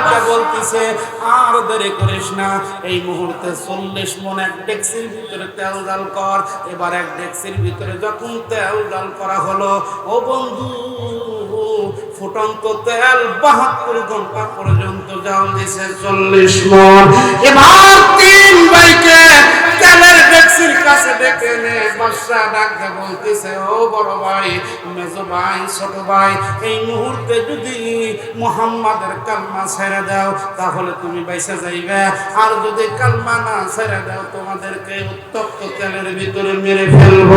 ডাকটা বলতেছে, আর দেরি করিস না। এই মুহূর্তে চল্লিশ মন এক ডেক্সির ভিতরে তেল জাল কর। এবার এক ডেক্সির ভিতরে যখন তেল জাল করা হলো, ও বন্ধু, ফুটন্ত তেল বাহাত্তর ঘণ্টা পর্যন্ত জাল দিছে চল্লিশ মন। এবার তিন বাইকে কাছে নে বাদশা ডাকতে বলতেছে, ও বড় ভাই, মেজো ভাই, ছোট ভাই, এই মুহূর্তে যদি মোহাম্মদের কালমা ছেড়ে দাও, তাহলে তুমি বাইসা যাইবে। আর যদি কালমা না ছেড়ে দাও, তোমাদেরকে উত্তপ্ত তেলের ভিতরে মেরে ফেলব।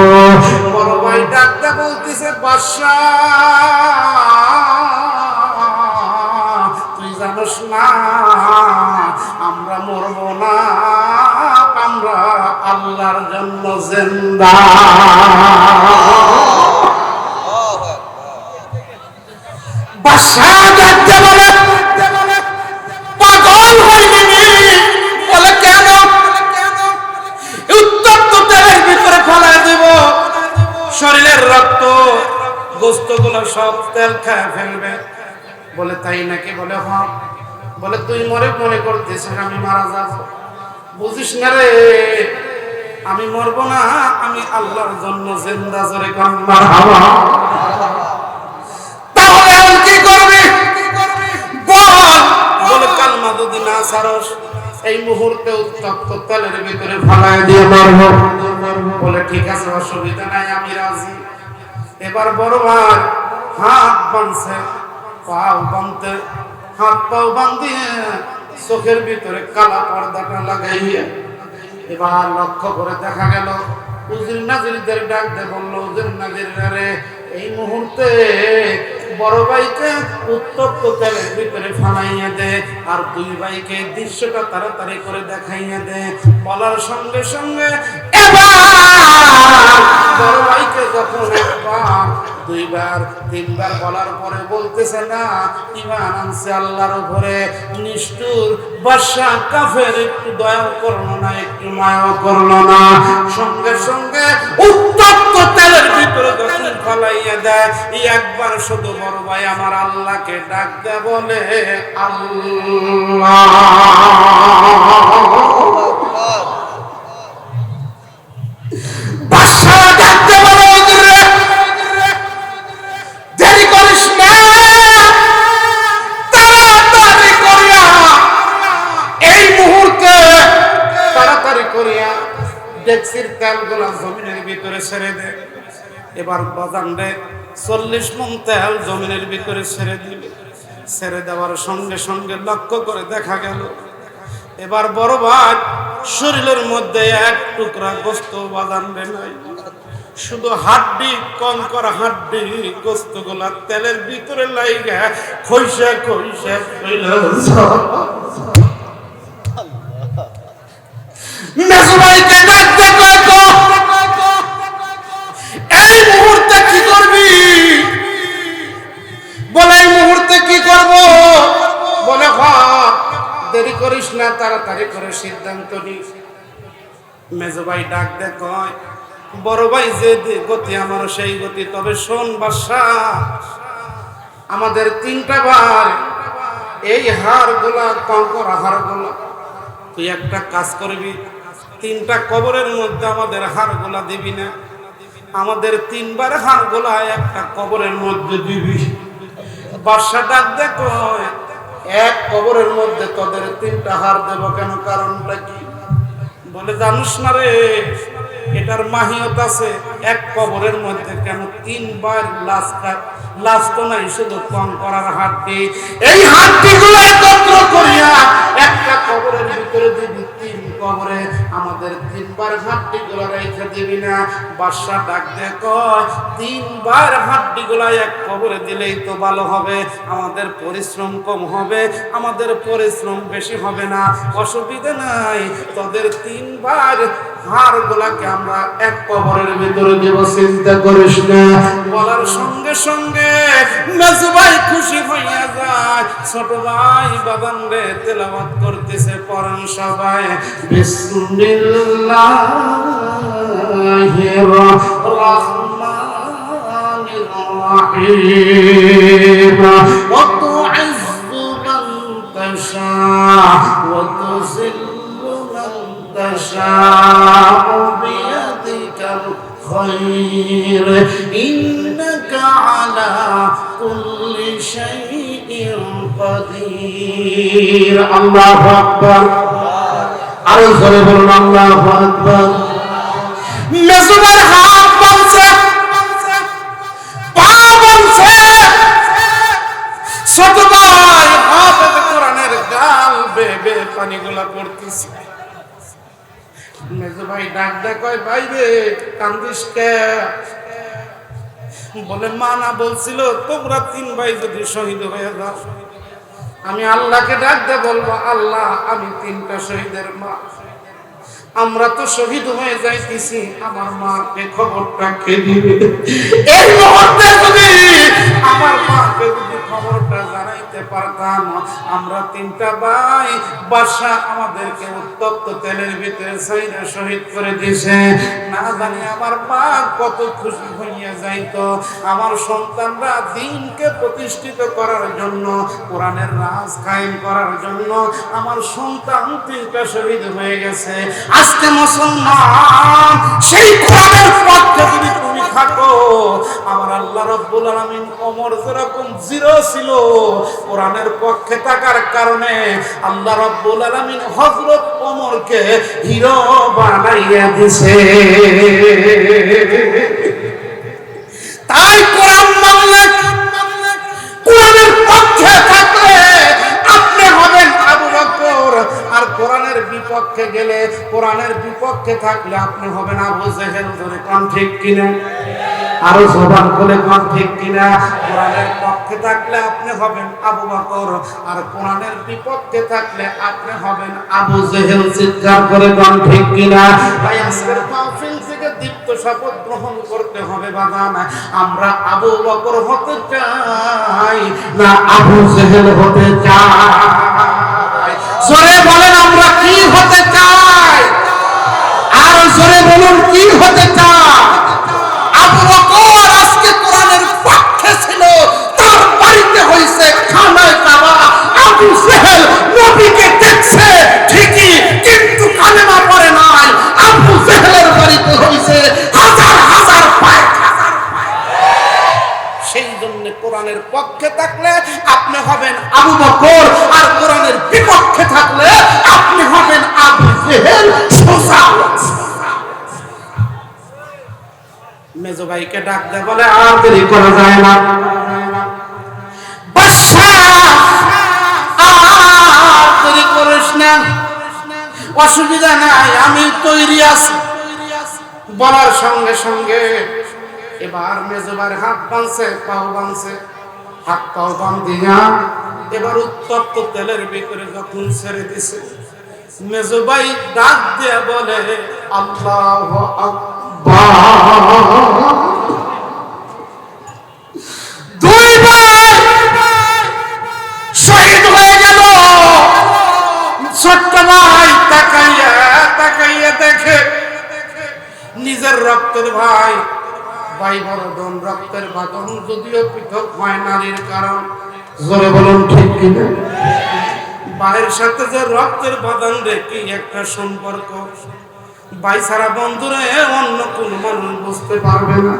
বড় ভাই ডাকতে বলতেছে বাদশা তুই জানোস না, আমরা মরবো না। আমরা আল্লাহর জন্য জিন্দা। বলে শরীরের রক্ত বলে, তাই নাকি? বলে হ বলে, তুই মরে মনে করতেছিস, আমি মারা যাব। বুঝিস না রে? আমি মরব না, আমি আল্লাহর জন্য জিন্দা জোরে কান্নার হাওয়া তাহলে আমি কি করবি? বল। বলে, কালমা যদি না সারস, এই মুহূর্তে উত্তপ্ত তেলের ভিতরে ফালায় দিয়ে মারব। বলে, ঠিক আছে, অসুবিধা নাই, আমি রাজি। এবার বড় ভাই, হাত বাঁধছে, পাও বাঁধতে, হাত পাও বাঁধিয়ে চোখের ভিতরে কালা পর্দাটা লাগাইয়া এবার লক্ষ্য করে দেখা গেল উজির নাজিরদের ডাক দে বলল উজির নাজিরে এই মুহূর্তে বড় ভাইকে উত্তপ্ত তেলের ভিতরে ফালাইয়া দে আর দুই ভাইকে দৃশ্যটা তাড়াতাড়ি করে দেখাইয়া দে। বলার সঙ্গে সঙ্গে বড় ভাইকে যখন একবার দুইবার, তিনবার বলার পরে বলতেছে না, ইমান আনছে আল্লাহর উপরে। নিষ্ঠুর বাদশা কাফের, একটু দয়া করল না, একটু মায়া করল না। সঙ্গে সঙ্গে উত্তপ্ত তেলের ভিতরে যখন ফলাইয়া দেয়, একবার শুধু বড় ভাই আমার আল্লাহকে ডাক দে বলে, আল্লাহ। ডেক্সির তেলগুলা জমিনের ভিতরে ছেড়ে দে। এবার বাজান রে, চল্লিশ মন তেল জমিনের ভিতরে ছেড়ে দিল। ছেড়ে দেওয়ার সঙ্গে সঙ্গে লক্ষ্য করে দেখা গেল, এবার বড় ভাই শরীরের মধ্যে এক টুকরা গোস্ত রে নাই। শুধু হাড্ডি, কম করা হাড্ডি গোস্তগুলা তেলের ভিতরে লাইগা, খইসা খইসা মেজবাইকে দেরি করিস না, তাড়াতাড়ি করে সিদ্ধান্ত নিস। মেজো ভাই ডাক দে বড় ভাই, যে গতি আমার সেই গতি, তবে শোন বাসা আমাদের তিনটা বার এই হার গোলা কঙ্কর হার গোলা তুই একটা কাজ করবি, তিনটা কবরের মধ্যে আমাদের হার গোলা দিবি না, আমাদের তিনবার হার গোলা একটা কবরের মধ্যে দিবি। বাদশা ডাক দে, কয় এক কবরের মধ্যে তোদের তিনটা হার দেব কেন? কারণটা কি? বলে, জানুস না রে, এটার মাহিয়ত আছে এক কবরের মধ্যে কেন তিনবার লাশ কাট- লাশ তো নাই, শুধু কম করার হাড্ডি। এই হাড্ডিগুলো একত্র করিয়া একটা কবরের ভিতরে দিবি, তিন কবরে। আমাদের তিনবার হাড্ডি গুলা রেখে দিবি না। বাদশা ডাক দে কয় তিনবার হাড্ডি গুলা এক কবরে দিলেই তো ভালো হবে। আমাদের পরিশ্রম কম হবে, আমাদের পরিশ্রম বেশি হবে না। অসুবিধা নাই, তোদের তিনবার হাড় গুলাকে আমরা এক কবরের ভিতরে দেব, চিন্তা করিস না। বলার সঙ্গে সঙ্গে মেজু ভাই খুশি হইয়া যায়। ছোট ভাই বাবান রে তেলাওয়াত করতেছে পরাণ সবাই। বিসমিল্লাহির الله الرحمن الرحيم. وتعز من تشاء وتذل من تشاء بيدك الخير. إنك على كل شيء قدير. الله أكبر. আরও জোরে বলুন আকবার। হাত পা ছোট ভাই কোরআনের গাল বে বে পানিগুলা পড়তেছে। ভাই ডাক ডাক কয়, ভাই রে, কান্দিস কে? বলে, মা না বলছিল, তোমরা তিন ভাই যদি শহীদ হয়ে যাও। আমি আল্লাহকে ডাকতে বলব, আল্লাহ, আমি তিনটা শহীদের মা। আমরা তো শহীদ হয়ে যাইতেছি, আমার মাকে খবরটা কে দিবে? এই মুহূর্তে যদি আমার মাকে খবরটা জানাইতে পারতাম। আমরা তিনটা ভাই বাসা আমাদেরকে উত্তপ্ত তেলের ভিতরে সাইরা শহীদ করে দিয়েছে। না জানি আমার মা কত খুশি হইয়া যাইতো। আমার সন্তানরা দিনকে প্রতিষ্ঠিত করার জন্য, কোরআনের রাজ কায়েম করার জন্য আমার সন্তান তিনটা শহীদ হয়ে গেছে। আজকে মুসলমান, সেই কোরআনের পক্ষে যদি তুমি থাকো, আমার আল্লাহ রব্বুল আলামিন ওমর যেরকম জিরো ছিল। কোরআনের পক্ষে থাকার কারণে আল্লাহ রব্বুল আলামিন হযরত ওমরকে হিরো বানাইয়া দিছে। তাই কোরআন মানলে কোরআনের পক্ষে থাকলে আপনি হবেন আবু বকর। আর কোরআনের বিপক্ষে গেলে, কোরআনের বিপক্ষে থাকলে আপনি হবেন আবু জেহেল। ধরে কোন ঠিক কিনা? আরও জবান করে কোন ঠিক কিনা? কোরআনের পক্ষে থাকলে আপনি হবেন আবু বকর, আর কোরআনের বিপক্ষে থাকলে আপনি হবেন আবু জেহেল চিৎকার করে কোন, ঠিক কিনা? তাই আজকের মাহফিল থেকে দীপ্ত শপথ গ্রহণ করতে হবে বাদান আমরা আবু বকর হতে চাই, না আবু জেহেল হতে চাই। জোরে বলেন আমরা কি হতে চাই? আর জোরে বলুন, কি হতে চাই? দেরি করা যায় না। অসুবিধা নাই, আমি তৈরি আছি। বলার সঙ্গে সঙ্গে এবার মেজবার হাত বাঁধছে, পাও বাঁধছে। হাত পাও বাঁধিয়া এবার উত্তপ্ত তেলের ভিতরে যখন ছেড়ে দিছে, মেজবাই ডাক দিয়ে বলে, আল্লাহ শহীদ হয়ে গেল। ছোট্ট ভাই তাকাইয়া তাকাইয়া দেখে নিজের রক্তের ভাই ভাই বড়দন, রক্তের বাদন যদিও পৃথক হয় নারীর কারণ। জোরে বলুন, ঠিক কিনা? ভাইয়ের সাথে যে রক্তের বাদন রে, কি একটা সম্পর্ক? ভাই ছাড়া বন্ধুরে অন্য কোন মানুষ বুঝতে পারবে না।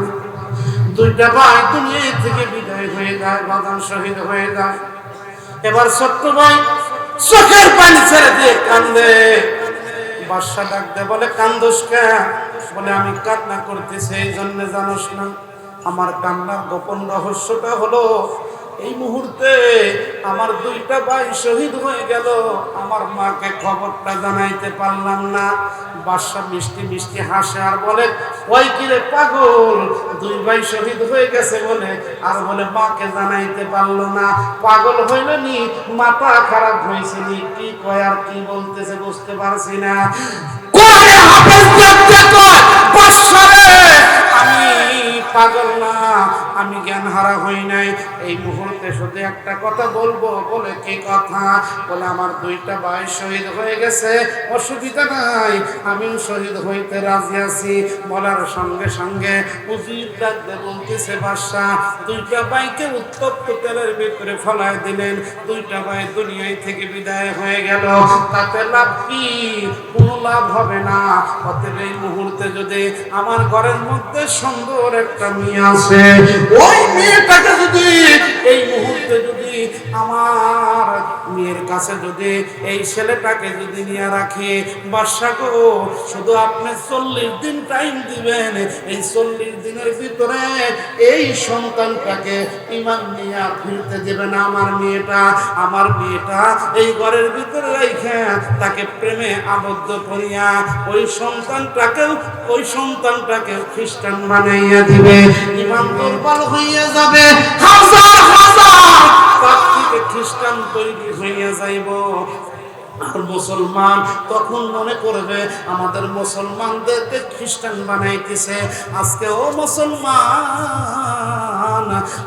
দুইটা ভাই দুনিয়া থেকে বিদায় হয়ে যায়, বাদাম শহীদ হয়ে যায়। এবার ছোট্ট ভাই চোখের পানি ছেড়ে দিয়ে কান্দে। বাদশা ডাক দে বলে, কান্দোস বলে, আমি কান্না করতেছি, এই জন্য জানোস না, আমার কান্নার গোপন রহস্যটা হলো এই মুহূর্তে আমার দুইটা ভাই শহীদ হয়ে গেল। আমার মাকে খবরটা জানাইতে পারলাম না। বাদশা মিষ্টি মিষ্টি হাসে আর বলে, ওই কিরে পাগল? দুই ভাই শহীদ হয়ে গেছে বলে। আর বলে, মাকে জানাইতে পারল না। পাগল হইল নি, মাথা খারাপ হয়েছে নি। কি কয় আর কি বলতেছে বুঝতে পারছি না। কয় পাগল না, আমি জ্ঞান হারা হই নাই। এই মুহূর্তে শুধু একটা কথা বলব, বলে কি কথা? বলে, আমার দুইটা ভাই শহীদ হয়ে গেছে, অসুবিধা নাই, আমিও শহীদ হইতে রাজি আছি। বলার সঙ্গে সঙ্গে উজির ডাকতে বলতেছে বাদশা দুইটা ভাইকে উত্তপ্ত তেলের ভিতরে ফলায় দিলেন। দুইটা ভাই দুনিয়ায় থেকে বিদায় হয়ে গেল। তাতে লাভ কি? কোনো লাভ হবে না। অতএব এই মুহূর্তে যদি আমার ঘরের মধ্যে সুন্দর একটা মেয়ে আছে ওই মেয়েটাকে যদি এই মুহূর্তে যদি আমার মেয়ের কাছে যদি এই ছেলেটাকে যদি নিয়ে রাখি, বাদশা গো, শুধু আপনি চল্লিশ দিন টাইম দিবেন। এই চল্লিশ দিনের ভিতরে এই সন্তানটাকে ইমান নিয়ে ফিরতে দেবে না আমার মেয়েটা। আমার মেয়েটা এই ঘরের ভিতরে রেখে তাকে প্রেমে আবদ্ধ করিয়া ওই সন্তানটাকেও, ওই সন্তানটাকে খ্রিস্টান বানাইয়া দিবে। ইমান দুর্বল হইয়া যাবে। হাজার হাজার! খ্রিস্টান তৈরি হইয়া যাইব। আর মুসলমান তখন মনে করবে আমাদের মুসলমানদেরকে খ্রিস্টান বানাইতেছে। আজকে ও মুসলমান,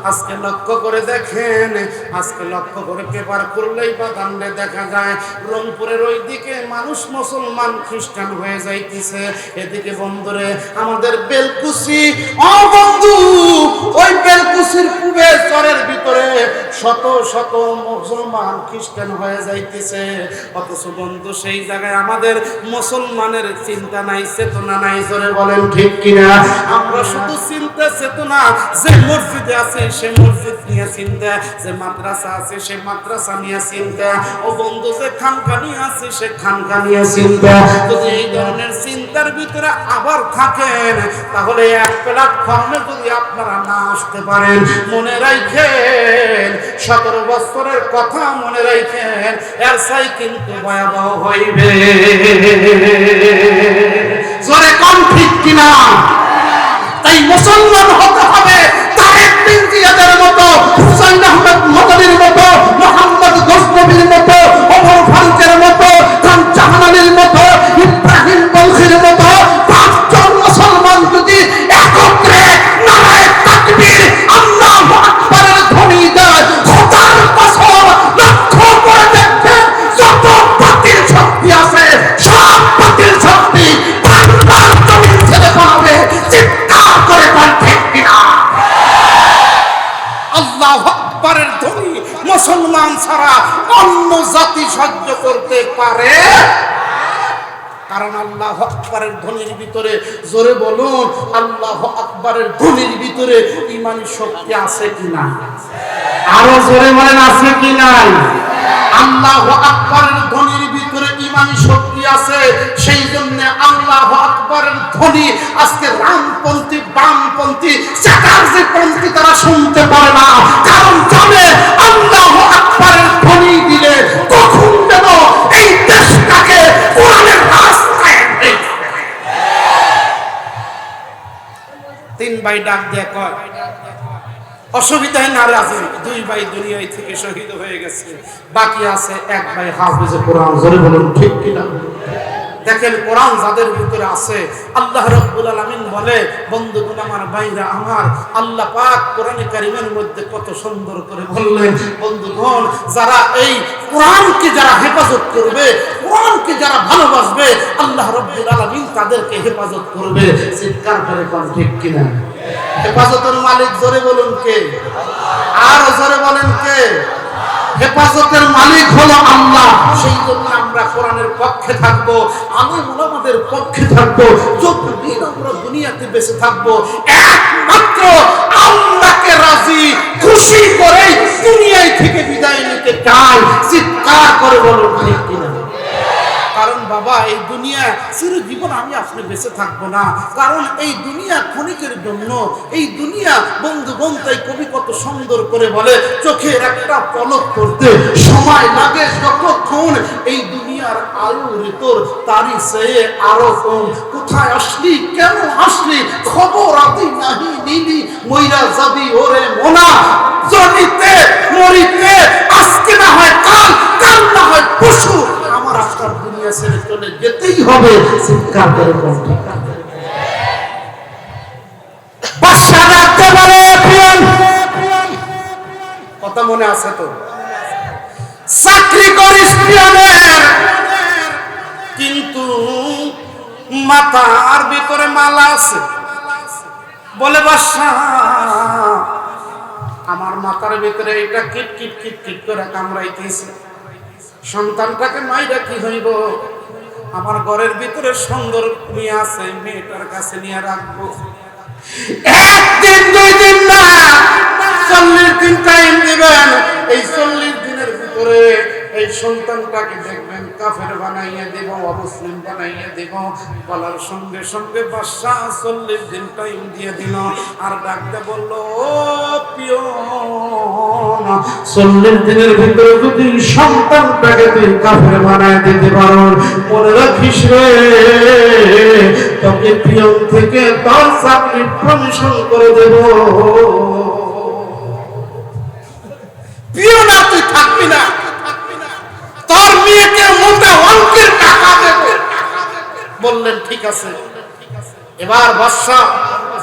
আজকে লক্ষ্য করে দেখেন, আজকে লক্ষ্য করে পেপার করলেই বা দেখা যায়, রংপুরের ওই দিকে মানুষ মুসলমান, খ্রিস্টান হয়ে যাইতেছে। এদিকে বন্ধুরে, আমাদের বেলকুসি ও বন্ধু, ওই বেলকুসির পূবে চরের ভিতরে শত শত মুসলমান, খ্রিস্টান হয়ে যাইতেছে। অথচ বন্ধু, সেই জায়গায় আমাদের মুসলমানের চিন্তা নাই, চেতনা নাই, জোরে বলেন ঠিক কিনা? আমরা শুধু চিন্তা, চেতনা, যে মসজিদে আছে, সে মসজিদ নিয়ে চিন্তা, যে মাদ্রাসা আছে, সে মাদ্রাসা নিয়ে চিন্তা। ও বন্ধু, যে খানকানি আছে, সে খানকানি চিন্তা। যদি এই ধরনের চিন্তার ভিতরে আবার থাকেন, তাহলে এক প্ল্যাটফর্মে যদি আপনারা না আসতে পারেন, মনে রাখেন, সতেরো বছরের কথা মনে রাখেন, এর সাই কিন্তু ভয়াবহ হইবে। জোরে কম ঠিক কিনা? তাই মুসলমান হতে হবে তারেক বিন জিয়াদের মতো, হুসাইন আহমেদ মদনীর মতো, মোহাম্মদ জোরে বলুন, আল্লাহ আকবরের ধ্বনির ভিতরে ইমানি শক্তি আছে কিনা আরও জোরে বলেন, আছে কি নাই? আল্লাহ আকবরের ধ্বনির ভিতরে ইমান শক্তি আছে সেই জন্য আল্লাহ আকবরের ধ্বনি আজকে রামপন্থী, বামপন্থী চাকারজি ভাই ডাক দেয়া কয় অসুবিধায় না রাজি দুই ভাই দুনিয়ায় থেকে শহীদ হয়ে গেছে। বাকি আছে এক ভাই হাফিজে কোরআন, জোরে বলুন, ঠিক কিনা? দেখেন কোরআন যাদের ভিতরে আছে, আল্লাহ রাব্বুল আলামিন বলে, বন্ধুগণ আমার ভাইরা আমার, আল্লাহ পাক কোরআনে কারিমের মধ্যে কত সুন্দর করে বললেন, বন্ধুগণ, যারা এই কোরআনকে যারা হেফাজত করবে, কোরআনকে যারা ভালোবাসবে, আল্লাহ রাব্বুল আলামিন তাদেরকে হেফাজত করবে। চিৎকার করে কোন ঠিক কিনা? হেফাজতের মালিক জোরে বলুন কে? আর জোরে বলেন কে? হেফাজতের মালিক হলো আল্লাহ। সেই জন্য আমরা কোরআনের পক্ষে থাকব আমি মুলামাদের পক্ষে থাকব, যতদিন আমরা দুনিয়াতে বেঁচে থাকব, একমাত্র আল্লাহকে রাজি, খুশি করেই দুনিয়ায় থেকে বিদায় নিতে চাই। চিৎকার করে বলুন, ঠিক কিনা? কারণ বাবা, এই দুনিয়া চিরজীবন আমি আসলে বেঁচে থাকব না। কারণ এই দুনিয়া ক্ষণিকের জন্য, এই দুনিয়া বন্ধু তাই কবি কত সুন্দর করে বলে, চোখের একটা পলক করতে সময় লাগে যতক্ষণ এই দুনিয়ার আয়ু ঋতর তারি সে আরও কম। কোথায় আসলি, কেন আসলি, খবর আদি নাহি নিলি, মইরা যাবি ওরে মোনা। জনিতে মরিতে, আজকে না হয় কাল কাল না হয় পশু আমার আজকাল দুনিয়া ছেড়ে চলে যেতেই হবে চিৎকার করে কণ্ঠে। ভিতরে মালা আছে। বলে বাসা আমার মাথার ভিতরে এটা কিট কিট কিট কিট করে কামড়াইতেছে। সন্তানটাকে মাইরা কি হইব? আমার ঘরের ভিতরে সুন্দর মেয়ে আছে, মেয়েটার কাছে নিয়ে রাখব। একদিন, দুই দিন না, চল্লিশ দিন টাইম দিবেন। এই চল্লিশ দিনের ভিতরে এই সন্তানটাকে দেখবেন কাফের বানাইয়া দেব, অমুসলিম বানাইয়া দেব। বলার সঙ্গে সঙ্গে বাদশা চল্লিশ দিন টাইম দিয়ে দিল। আর ডাকতে বলল, ও পিও চল্লিশ দিনের ভিতরে যদি সন্তানটাকে তুই কাফের বানায় দিতে পারো মনে রাখিস রে, তোকে পিয়ন থেকে তোর চাকরি প্রমিশন করে দেব পিয়ন আর তুই থাকবি না তোর মেয়েকে মোটা অঙ্কের টাকা দেব বললেন ঠিক আছে এবার বাদশা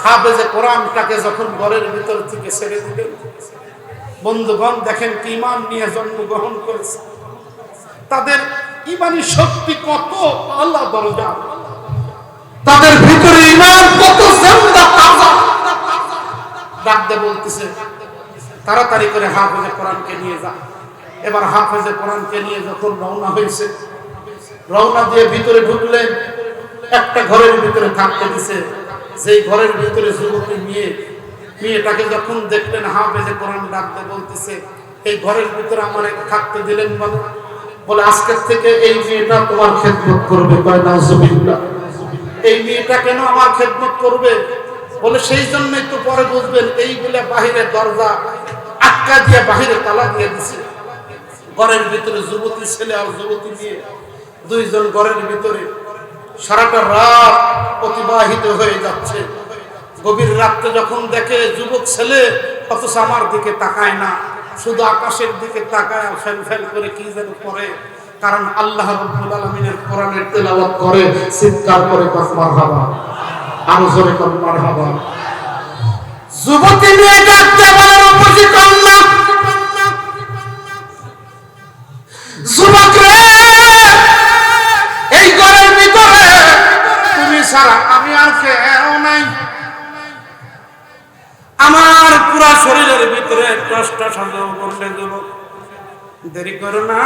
হাফেজে কোরআনটাকে যখন ঘরের ভিতর থেকে ছেড়ে দিলেন, বন্ধুগণ, দেখেন কি ইমান নিয়ে জন্মগ্রহণ করেছে। তাদের ইমানি শক্তি কত আল্লাহ দরজা। তাদের ভিতরে ইমান কত জিন্দা তাজা। ডাকতে বলতেছে, তাড়াতাড়ি করে হাফেজে কোরআনকে নিয়ে যা। এবার হাফেজে কোরআনকে নিয়ে যখন রওনা হয়েছে, রওনা দিয়ে ভিতরে ঢুকলেন। একটা ঘরের ভিতরে থাকতে দিছে। সেই ঘরের ভিতরে যুবতী মেয়ে, মেয়েটাকে যখন দেখলেন হাফেজে কোরআন ডাকতে বলতেছে, এই ঘরের ভিতরে আমার থাকতে দিলেন বলে। বলে, আজকের থেকে এই মেয়েটা তোমার খেদমত করবে। কয়, নাউজুবিল্লাহ। এই মেয়েটা কেন আমার খেদমত করবে? বলে, সেই জন্যই তো পরে বুঝবেন এই বলে বাহিরে দরজা আটকা দিয়ে বাহিরে তালা দিয়ে দিছে। ঘরের ভিতরে যুবতী ছেলে আর যুবতী মেয়ে, দুইজন ঘরের ভিতরে সারাটা রাত অতিবাহিত হয়ে যাচ্ছে। গভীর রাত্রে যখন দেখে যুবক ছেলে, অথচ আমার দিকে তাকায় না, শুধু আকাশের দিকে তাকায় ফেল ফেল করে কি যেন করে। কারণ আল্লাহ রব্বুল আলমিনের কোরআনের তেলাওয়াত করে, চিৎকার করে কস মারহাবা, আরও জোরে কর মারহাবা। যুবতী নিয়ে ডাকতে বলার উপস্থিত আল্লাহ যুবক আমি আর কেউ নাই। আমার পুরা শরীরের ভিতরে কষ্ট সন্দেহ করলে দেরি করো না।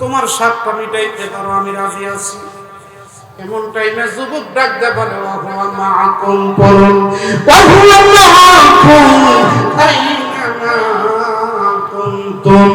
তোমার সাতটা মিটাইতে পারো, আমি রাজি আছি। এমন টাইমে যুবক ডাক দে বলে ওহুয়া মাকুম পরম ওহুয়া মাকুম আইনামা কুনতুম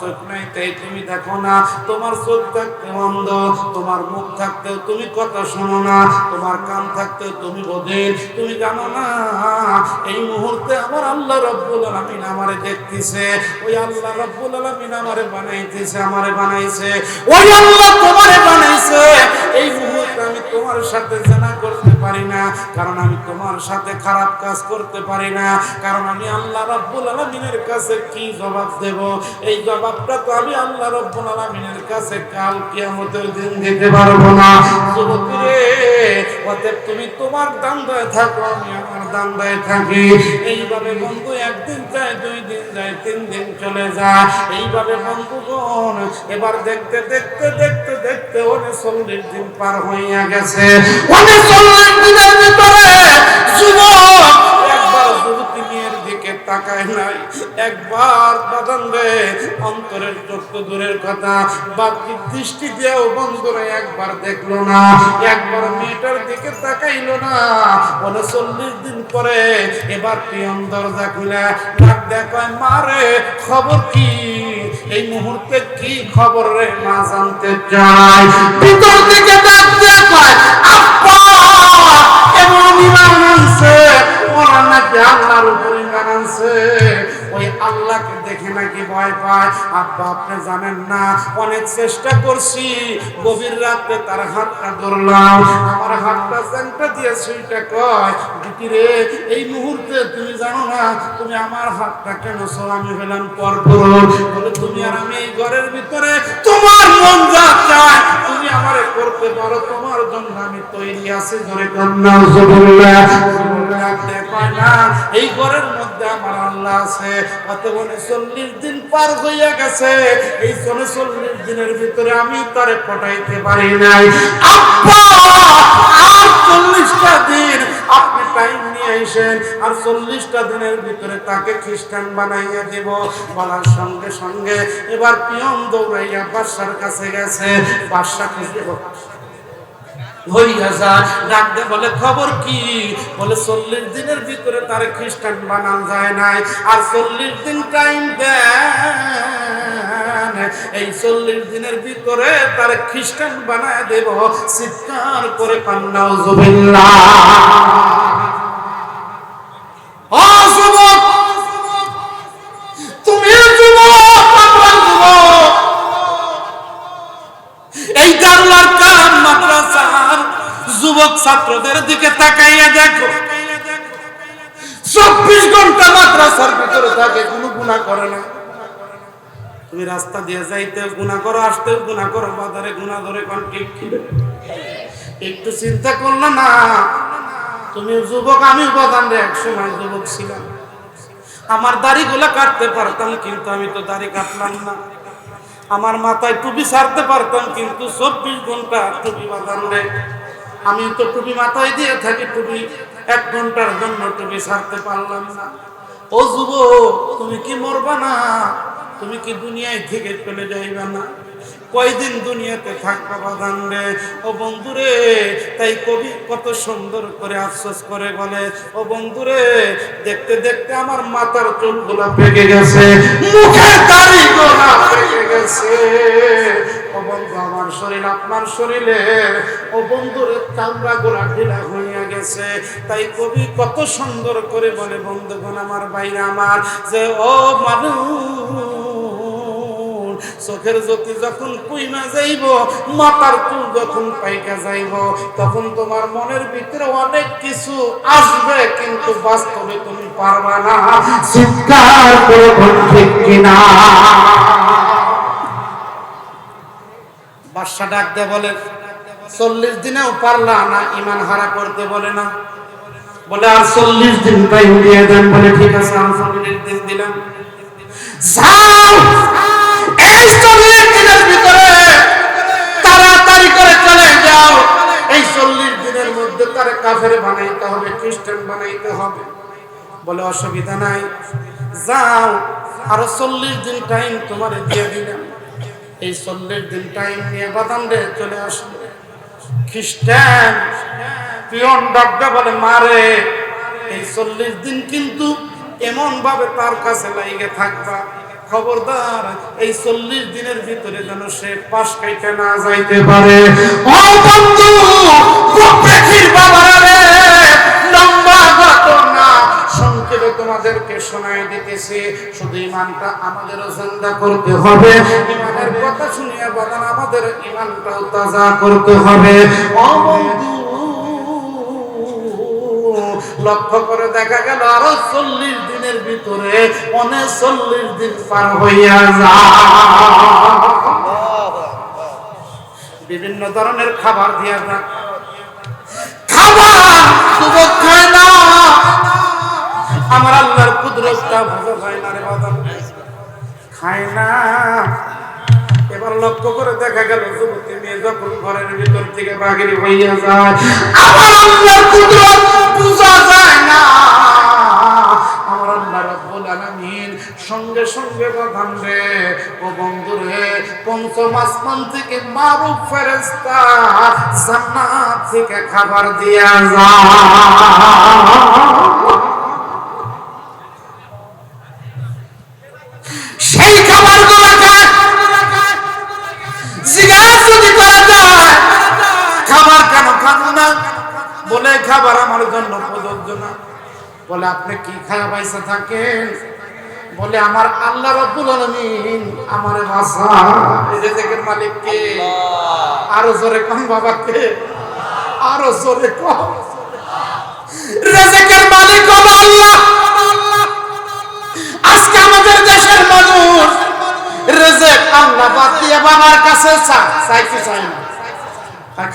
চোখ নাই, তাই তুমি দেখো না। তোমার চোখ থাকতে অন্ধ, তোমার মুখ থাকতেও তুমি কথা শোনো না। তোমার কান থাকতেও তুমি বোধের তুমি জানো না। এই মুহূর্তে আমার আল্লাহ রব্বুল আলামিন আমারে দেখতেছে। ওই আল্লাহ রব্বুল আলামিন আমারে বানাইতেছে, আমারে বানাইছে। ওই আল্লাহ তোমারে বানাইছে। এই আমি তোমার সাথে জানা করতে পারি না, কারণ আমি তোমার সাথে খারাপ কাজ করতে পারি না, কারণ আমি আল্লাহ রব্বুল আলামিনের কাছে কি জবাব দেব? এই জবাবটা তো আমি আল্লাহ রব্বুল আলামিনের কাছে কাল কিয়ামতের দিন দিতে পারব না। যুবকরে অতএব তুমি তোমার দান্দায় থাকো, আমি আমার দান্দায় থাকি। এইভাবে বন্ধু, একদিন যায়, দুই দিন যায়, তিন দিন চলে যায় এইভাবে বন্ধু বোন, এবার দেখতে দেখতে দেখতে দেখতে অনেক চল্লিশ দিন পার হইয়া গেছে। অনেক চল্লিশ দিনের ভিতরে তাকায় নাই। একবার বাদান রে, অন্তরের চোখ দূরের কথা। বাহ্যিক দৃষ্টি দিয়েও বন্ধুরা একবার দেখল না। একবার মেয়েটার দিকে তাকাইলো না। বলে, চল্লিশ দিন পরে এবার পিয়ন দরজা খুলে। ডাক দেখায় মারে খবর কি? এই মুহূর্তে কি খবর রে? মা জানতে চাই ভিতর দিকে ডাক উপর ওই আল্লাহকে দেখে নাকি ভয় পায়। আব্বা, আপনি জানেন না, অনেক চেষ্টা করছি, গভীর রাতে তার হাতটা ধরলাম। আমার হাতটা চ্যাংটা দিয়ে সুইটা কয়, দিদি রে, এই মুহূর্তে তুমি জানো না, তুমি আমার হাতটা কেন আমি হলাম পর বলে, তুমি আর আমি এই ঘরের ভিতরে, তোমার মন যা চায়, তুমি আমারে করতে পারো। তোমার জন্য আমি তৈরি আছি, ধরে কন্যা এই ঘরের মধ্যে আমার আল্লাহ আছে। অত বলে চল্লিশ দিন পার হইয়া গেছে। এই চলে চল্লিশ দিনের ভিতরে আমি তারে পটাইতে পারি নাই। আর চল্লিশটা দিন আপনি টাইম নিয়ে আর চল্লিশটা দিনের ভিতরে তাকে খ্রিস্টান বানাইয়া দেব। বলার সঙ্গে সঙ্গে এবার পিয়ন দৌড়াইয়া কাছে গেছে। বাদশা চল্লিশ দিনের ভিতরে তার খ্রিস্টান বানান যায় চিৎকার করে কান্নাও জুবিল্লা যুবক ছাত্রদের দিকে তাকাইয়া দেখো। চব্বিশ ঘণ্টা মাদ্রাসার ভিতরে থাকে, কোনো গুণা করে না। তুমি রাস্তা দিয়ে যাইতে গুণা করো আসতে গুণা করো, বাজারে গুণা ধরে কোন ঠিক একটু চিন্তা করল না। তুমি যুবক, আমি বাদান রে এক সময় যুবক ছিলাম। আমার দাড়িগুলো কাটতে পারতাম, কিন্তু আমি তো দাড়ি কাটলাম না। আমার মাথায় টুপি ছাড়তে পারতাম, কিন্তু চব্বিশ ঘণ্টা টুপি বাঁধান রে। আমি তো টুপি মাথায় দিয়ে থাকি, টুপি এক ঘণ্টার জন্য টুপি ছাড়তে পারলাম না। ও যুব তুমি কি মরবা না? তুমি কি দুনিয়ায় থেকে চলে যাইবা না? কয়দিন দুনিয়াতে থাকবা বাদান রে? ও বন্ধুরে, তাই কবি কত সুন্দর করে আফসোস করে বলে, ও বন্ধুরে, দেখতে দেখতে আমার মাথার চুলগুলো পেকে গেছে, মুখের দাড়ি গোলা পেকে গেছে। ও বন্ধু আমার শরীর, আপনার শরীরে। ও বন্ধুরে চামড়া গোলা ঢিলা হইয়া গেছে। তাই কবি কত সুন্দর করে বলে, বন্ধুগণ আমার বাইরে আমার, যে ও মানুষ, চোখের জ্যোতি যখন কুইমা যাইব, মাথার চুল যখন পাইকা যাইব, তখন তোমার মনের ভিতরে অনেক কিছু আসবে, কিন্তু বাস্তবে তুমি পারবা না। চিৎকার করে ঠিক কিনা? বাদশা ডাক দে বলে, চল্লিশ দিনেও পারলা না ইমান হারা করতে বলে না। বলে, আর চল্লিশ দিন টাইম দিয়ে দেন। বলে, ঠিক আছে, আমি চল্লিশ দিন দিলাম। যাও, এই চল্লিশ দিনের ভিতরে তাড়াতাড়ি করে চলে যাও। এই চল্লিশ দিনের মধ্যে তারে কাফের বানাইতে হবে, খ্রিস্টান বানাইতে হবে। বলে, অসুবিধা নাই। যাও, আরও চল্লিশ দিন টাইম তোমার দিয়ে দিলাম। এই চল্লিশ দিন টাইম নিয়ে বাদাম রে চলে আসলো। খ্রিস্টান, পিয়ন ডাকতে বলে মারে এই চল্লিশ দিন কিন্তু এমন ভাবে তার কাছে লাইগে থাকবা। খবরদার, এই চল্লিশ দিনের ভিতরে যেন সে পাশ কাইতে না যাইতে পারে। ও বন্ধু প্রকৃতির তোমাদেরকে শোনাই দিতেছি, শুধু ইমানটা আমাদেরও জিন্দা করতে হবে। ইমানের কথা শুনিয়া বাগান আমাদের ইমানটাও তাজা করতে হবে। লক্ষ্য করে দেখা গেল, আরও চল্লিশ দিনের ভিতরে অনেক চল্লিশ দিন পার হইয়া যায়। বিভিন্ন ধরনের খাবার দিয়া যাক খাবার যুবক খায় না আমার আল্লাহর কুদরতটা বোঝা যায় না রে বাবা। খায় না। এবার লক্ষ্য করে দেখা গেল, যুবতী মেয়ে যখন ঘরের ভিতর থেকে বাগিরি হইয়া যায়, আমার আল্লাহর কুদরত বোঝা যায় না। আমার আল্লাহ রাব্বুল আলামিন সঙ্গে সঙ্গে বাঁধান রে ও বন্ধু রে, পঞ্চম আসমান থেকে মারুফ ফেরেশতা জান্নাত থেকে খাবার দিয়া যায় বলে খাবার আমার জন্য প্রযোজ্য না। বলে আপনি কি খাওয়া পয়সা থাকেন? বলে আমার আল্লাহ রাব্বুল আলামিন আমারে এই রেজেকের মালিক কে আরও জোরে কম বাবা কে আরও জোরে কম। রেজেকের মালিক হলো আল্লাহ। আজকে আমাদের দেশের মানুষ রেজেক আল্লাহ বাদ দিয়ে বাবার কাছে চায়। চাইতে চায় না?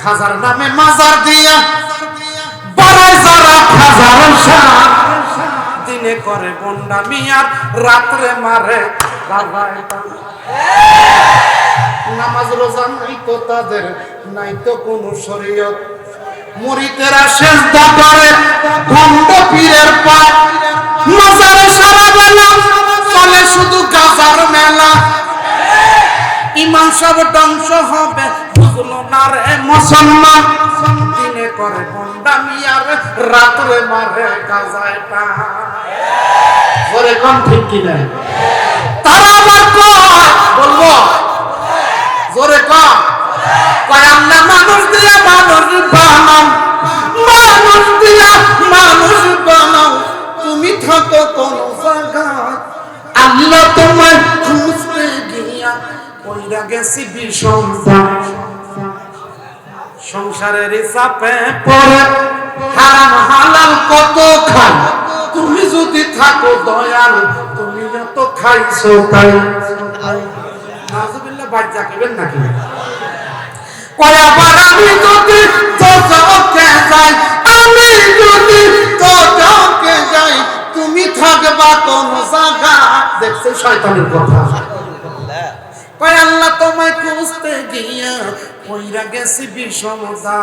খাজার নামে মাজার দিয়া দিনে করে বন্ডা মিয়ার, রাত্রে মারে নামাজ রোজা নাই তো তাদের, নাই তো কোনো শরীয়ত। মুরিতেরা সেজদা করে, ভণ্ড পীরের পায় মাজারে সারা বেলা চলে শুধু গাজার মেলা। ইমান সব ধ্বংস হবে, বুঝলো না রে মুসলমান। করে ভণ্ডামি আর রাত্রে মারে গাজায় পরে কোন ঠিক কিনা? তারা আবার কয় বলব জোরে কম কয় আমরা মানুষ দিয়া মানুষ বানাও মানুষ দিয়া মানুষ বানাও। তুমি থাকো কোন জায়গায়। আল্লাহ তোমার খুঁজতে গিয়া কইরা গেছি বিষম সংসারের চাপে পড়ে হারাম হালাল কত খাই তুমি যদি থাকো দয়াল তুমি যত খাইছো তাই। নাজুবিল্লাহ বাদ জাকিবেন নাকি? কয়াবার আমি যদি তোকে যাই আমি যদি তোকে যাই তুমি থাকবা কোন জায়গা? দেখছে শয়তানের কথা। কয় আল্লাহ তোমায় খুঁজতে গিয়া কইরা গেছি বিষমতা।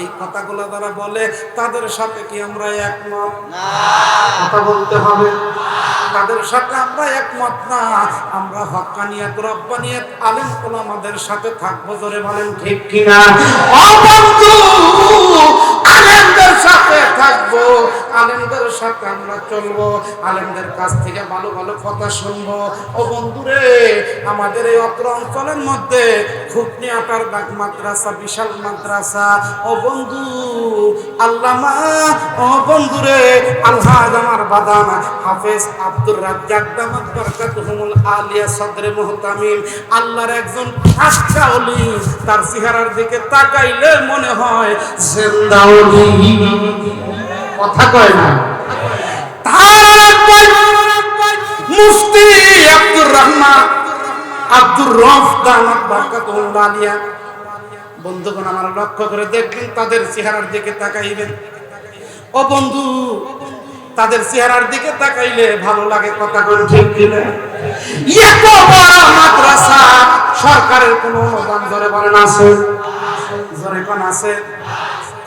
এই কথাগুলো তারা বলে তাদের সাথে কি আমরা একমত? কথা বলতে হবে। তাদের সাথে আমরা একমত না। আমরা হক্কানিয়াত রব্বানিয়াত আলেম আমাদের সাথে থাকব জোরে বলেন ঠিক কিনা? ও বন্ধু আলেমদের সাথে থাকব, আলেমদের সাথে আমরা চলবো, আলেমদের কাছ থেকে ভালো ভালো কথা শুনব। ও বন্ধুরে, আমাদের এই অত্র অঞ্চলের মধ্যে খুবনি আটার দাগ মাদ্রাসা, বিশাল মাদ্রাসা। ও বন্ধু, আল্লামা, ও বন্ধুরে আল্লাহ আমার বাদান, হাফেজ আব্দুর রাজ্জাক দামাত বরকাতুহুমুল আলিয়া সদরে মুহতামিম। আল্লাহর একজন আচ্ছা ওলি, তার চেহারার দিকে তাকাইলে মনে হয়, জিন্দা ওলি। কথা কয় না। মুফতি আব্দুর রহমান, আব্দুর রফ দামাত বরকাতুহুল আলিয়া। বন্ধুগণ, আমার লক্ষ্য করে দেখবেন, তাদের চেহারার দিকে তাকাইবেন। ও বন্ধু, তাদের চেহারার দিকে তাকাইলে ভালো লাগে কথা কোন ঠিক দিলে এত বড় মাদ্রাসা, সরকারের কোনো অনুদান ধরে বলেন আছে? জোরে কোন আছে?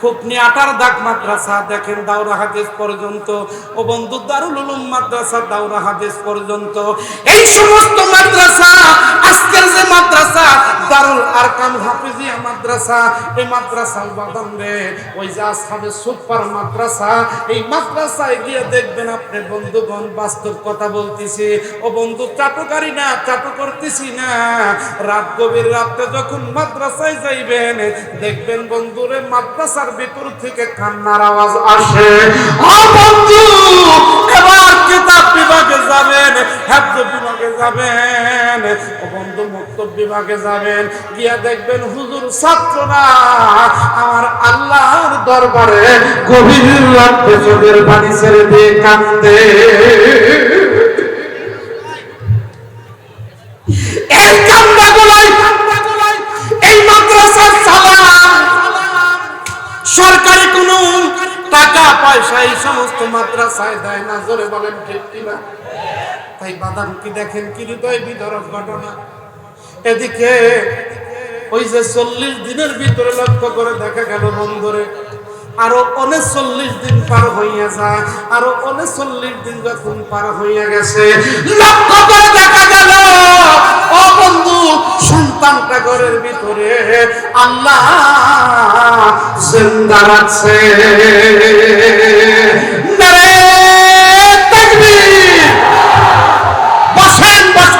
খুবনি আটার দাগ মাদ্রাসা, দেখেন দাউরা হাদিস পর্যন্ত। ও বন্ধু দারুল উলুম মাদ্রাসা দাউরা হাদিস পর্যন্ত। এই সমস্ত মাদ্রাসা আজকের যে মাদ্রাসা, দারুল আরকাম হাফিজিয়া মাদ্রাসা, এই মাদ্রাসা বাদাম রে, ওই যে সুপার মাদ্রাসা, এই মাদ্রাসায় গিয়ে দেখবেন আপনি বন্ধুগণ বাস্তব কথা বলতেছি। ও বন্ধু চাটুকারি না, চাটু করতেছি না। রাত গভীর রাতে যখন মাদ্রাসায় যাইবেন, দেখবেন বন্ধুরে মাদ্রাসার ভিতর থেকে কান্নার আওয়াজ আসে। ও বন্ধু, এবার কিতাব বিভাগে যাবেন, হেফজ বিভাগে যাবেন। বন্ধু মুক্তব বিভাগে যাবেন, গিয়া দেখবেন হুজুর ছাত্ররা আমার আল্লাহর দরবারে গভীর রাতে চোখের ছেড়ে দিয়ে কান্দে এই কান্দাগুলাই এই সরকারি কোনো টাকা পয়সা এই সমস্ত মাদ্রাসায় দেয় না, জোরে বলেন ঠিক। কিনা তাই বাদাম কি দেখেন কি হৃদয় বিদরক ঘটনা। এদিকে ওই যে চল্লিশ দিনের ভিতরে লক্ষ্য করে দেখা গেল বন্ধুরে আরও অনেক চল্লিশ দিন পার হইয়া যায়, আরও অনেক চল্লিশ দিন যখন পার হইয়া গেছে, লক্ষ্য করে দেখা গেল, ও বন্ধু, সন্তানটা ঘরের ভিতরে আল্লাহ জিন্দা রাখছে।